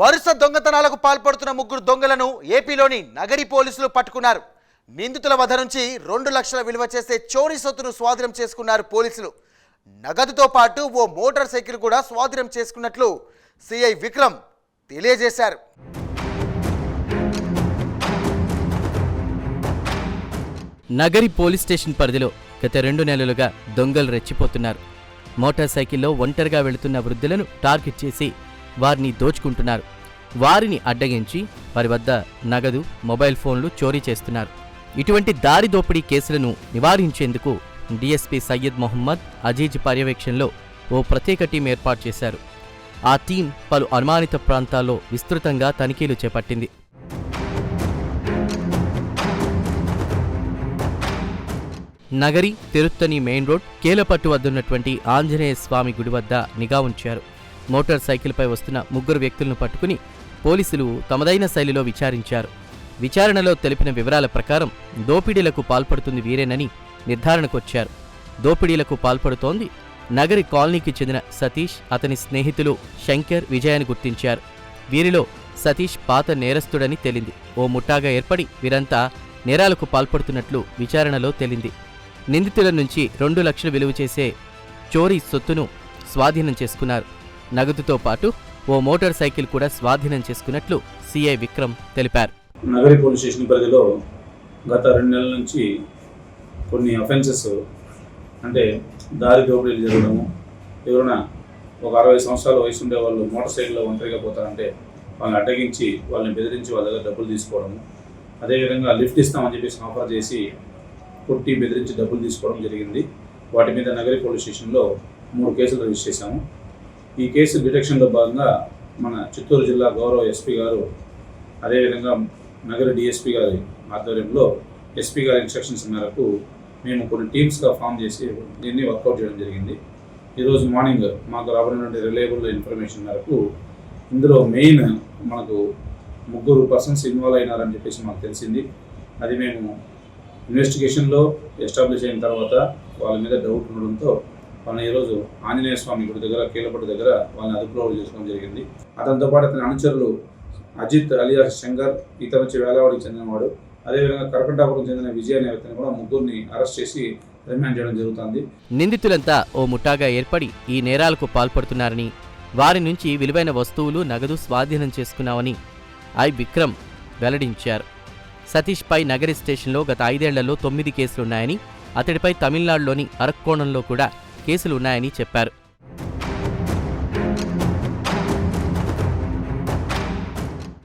వరుస దొంగతనాలకు పాల్పడుతున్న ముగ్గురు దొంగలను ఏపీలోని నగరి పోలీసులు పట్టుకున్నారు. నిందితుల వధ నుంచి రెండు లక్షల విలువ చేసే చోరీ సొత్తును స్వాధీనం చేసుకున్నారు పోలీసులు. నగదుతో పాటు ఓ మోటార్ సైకిల్ కూడా స్వాధీనం చేసుకున్నట్లు సిఐ విక్రమ్ తెలియజేశారు. నగరి పోలీస్ స్టేషన్ పరిధిలో గత రెండు నెలలుగా దొంగలు రెచ్చిపోతున్నారు. మోటార్ సైకిల్లో ఒంటరిగా వెళుతున్న వృద్ధులను టార్గెట్ చేసి వారిని దోచుకుంటున్నారు. వారిని అడ్డగించి వారి వద్ద నగదు మొబైల్ ఫోన్లు చోరీ చేస్తున్నారు. ఇటువంటి దారి దోపిడీ కేసులను నివారించేందుకు డీఎస్పీ సయ్యద్ మొహమ్మద్ అజీజ్ పర్యవేక్షణలో ఓ ప్రత్యేక టీం ఏర్పాటు చేశారు. ఆ టీం పలు అనుమానిత ప్రాంతాల్లో విస్తృతంగా తనిఖీలు చేపట్టింది. నగరి తిరుత్తని మెయిన్ రోడ్ కేలపట్టు వద్దున్నటువంటి ఆంజనేయ స్వామి గుడి వద్ద నిఘా ఉంచారు. మోటార్ సైకిల్పై వస్తున్న ముగ్గురు వ్యక్తులను పట్టుకుని పోలీసులు తమదైన శైలిలో విచారించారు. విచారణలో తెలిపిన వివరాల ప్రకారం దోపిడీలకు పాల్పడుతుంది వీరేనని నిర్ధారణకొచ్చారు. దోపిడీలకు పాల్పడుతోంది నగరి కాలనీకి చెందిన సతీష్ అతని స్నేహితులు శంకర్ విజయాన్ని గుర్తించారు. వీరిలో సతీష్ పాత నేరస్తుడని తేలింది. ఓ ముఠాగా ఏర్పడి వీరంతా నేరాలకు పాల్పడుతున్నట్లు విచారణలో తేలింది. నిందితుల నుంచి రెండు లక్షలు విలువ చేసే చోరీ సొత్తును స్వాధీనం చేసుకున్నారు. నగదుతో పాటు ఓ మోటార్ సైకిల్ కూడా స్వాధీనం చేసుకున్నట్లు సిఐ విక్రమ్ తెలిపారు. నగరి పోలీస్ స్టేషన్ పరిధిలో గత రెండు నెలల నుంచి కొన్ని అఫెన్సెస్ అంటే దారి దోపిడీలు జరగడము ఎవరైనా ఒక అరవై సంవత్సరాల వయసు ఉండే వాళ్ళు మోటార్ సైకిల్లో ఒంటరిగా పోతారంటే వాళ్ళని అడ్డగించి వాళ్ళని బెదిరించి వాళ్ళ దగ్గర డబ్బులు తీసుకోవడము అదేవిధంగా లిఫ్ట్ ఇస్తామని చెప్పేసి ఆఫర్ చేసి కొట్టి బెదిరించి డబ్బులు తీసుకోవడం జరిగింది. వాటి మీద నగరి పోలీస్ స్టేషన్లో మూడు కేసులు రిజిస్టర్ చేశాము. ఈ కేసు డిటెక్షన్లో భాగంగా మన చిత్తూరు జిల్లా గౌరవ ఎస్పీ గారు అదేవిధంగా నగర డిఎస్పీ గారి ఆధ్వర్యంలో ఎస్పీ గారి ఇన్స్ట్రక్షన్స్ మేరకు మేము కొన్ని టీమ్స్గా ఫామ్ చేసి దీన్ని వర్కౌట్ చేయడం జరిగింది. ఈరోజు మార్నింగ్ మాకు రాబడినటువంటి రిలయబుల్ ఇన్ఫర్మేషన్ మేరకు ఇందులో మెయిన్ మనకు ముగ్గురు పర్సన్స్ ఇన్వాల్వ్ అయినారని చెప్పేసి మాకు తెలిసింది. అది మేము ఇన్వెస్టిగేషన్లో ఎస్టాబ్లిష్ అయిన తర్వాత వాళ్ళ మీద డౌట్ ఉండడంతో వాళ్ళని ఈరోజు ఆంజనేయ స్వామి గుడి దగ్గర కీలపట్టు దగ్గర వాళ్ళని అదుపులో చేసుకోవడం జరిగింది. అతనితో పాటు అతని అనుచరులు అజిత్ అలియాస్ శంకర్ ఇతను వచ్చి వేలవాడికి చెందినవాడు. అదేవిధంగా కరకటాపురం చెందిన విజయ అనే వ్యక్తిని కూడా ముగ్గురిని అరెస్ట్ చేసి రిమాండ్ చేయడం జరుగుతుంది. నిందితులంతా ఓ ముఠాగా ఏర్పడి ఈ నేరాలకు పాల్పడుతున్నారని వారి నుంచి విలువైన వస్తువులు నగదు స్వాధీనం చేసుకున్నామని ఐ. విక్రమ్ వెల్లడించారు. సతీష్పై నగరి స్టేషన్లో గత ఐదేళ్ళలో తొమ్మిది కేసులున్నాయని అతడిపై తమిళనాడులోని అరక్కోణంలో కూడా కేసులు ఉన్నాయని చెప్పారు.